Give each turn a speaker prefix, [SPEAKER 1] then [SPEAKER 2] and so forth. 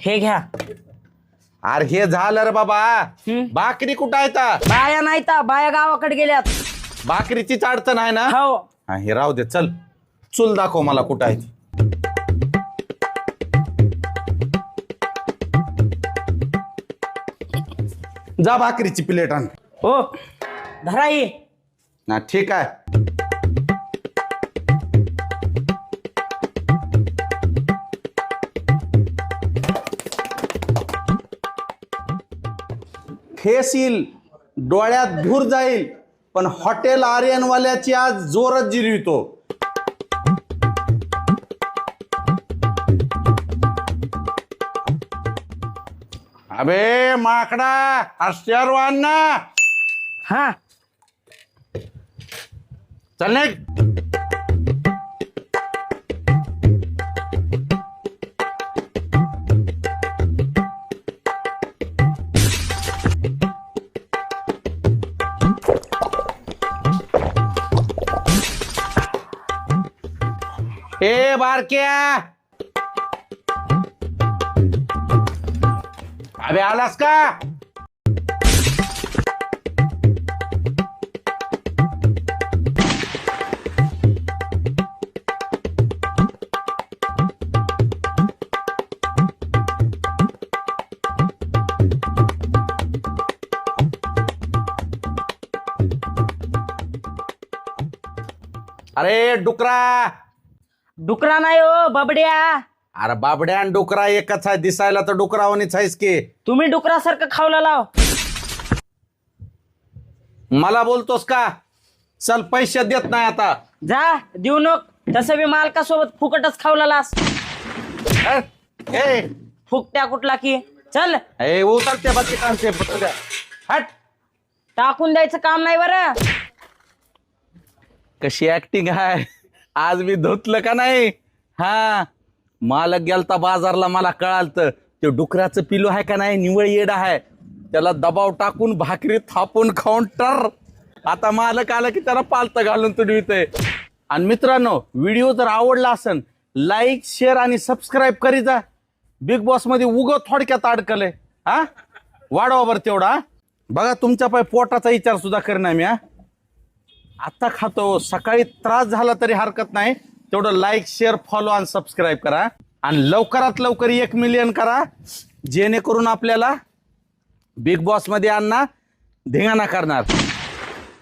[SPEAKER 1] हे घ्या.
[SPEAKER 2] अरे हे झालं रे बाबा.
[SPEAKER 1] हम्म.
[SPEAKER 2] भाकरी कुठं आहे ता?
[SPEAKER 1] बाया नाही तर बाया गावाकडे गेल्यात.
[SPEAKER 2] भाकरीचीच अडचण आहे ना?
[SPEAKER 1] हो.
[SPEAKER 2] हा हे राहू दे चल. चूल दाखव मला कुठं आहे ती. जा भाकरीची प्लेट आण.
[SPEAKER 1] हो. धरा ही.
[SPEAKER 2] ना ठीक आहे. फेस येईल डोळ्यात धूर जाईल पण हॉटेल आर्यनवाल्याची आज जोरच जिरवितो. अबे माकडा वाढ ना.
[SPEAKER 1] हा.
[SPEAKER 2] चल निघ. ए बार क्या? अबे आलास का? अरे डुकरा
[SPEAKER 1] डुकरा नाही हो बबड्या.
[SPEAKER 2] अरे बाबड्या आणि डुकरा एकच आहे दिसायला तर डुकरावानीच आहेस की.
[SPEAKER 1] तुम्ही डुकरासारखं खावला लाव.
[SPEAKER 2] मला बोलतोस का? चल पैसे देत नाही आता.
[SPEAKER 1] जा देऊ नक. तसं बी मालकासोबत फुकटच खावला लास.
[SPEAKER 2] अ, ए.
[SPEAKER 1] फुकट्या कुठला की? चल.
[SPEAKER 2] ए, उतरते बकेटांचे पत्र्या. हट.
[SPEAKER 1] टाकून द्यायचं काम नाही बरं.
[SPEAKER 2] कशी ऍक्टिंग आहे? आज मी धुतलं का नाही? हा. मालक गेलता बाजारला मला कळालत. ते डुकराचं पिलू आहे का नाही? निवळ येड आहे. त्याला दबाव टाकून भाकरी थापून खाऊन टर. आता मालक आलं की त्याला पालतं घालून तुडवितंय. आणि मित्रांनो व्हिडिओ जर आवडला असेल लाईक शेअर आणि सबस्क्राईब करी जा. बिग बॉसमध्ये उग थोडक्यात अडकलंय. हा? वाढवा बरं तेवढा बघा तुमच्या पाय पोटाचा विचार सुद्धा करणार मी हा? आता खातो. सकाळी त्रास झाला तरी हरकत नाही. तेवढं लाईक शेअर फॉलो आणि सबस्क्राईब करा. आणि लवकरात लवकर एक मिलियन करा. जेणेकरून आपल्याला बिग बॉसमध्ये आणणार धिंगाणा करणार.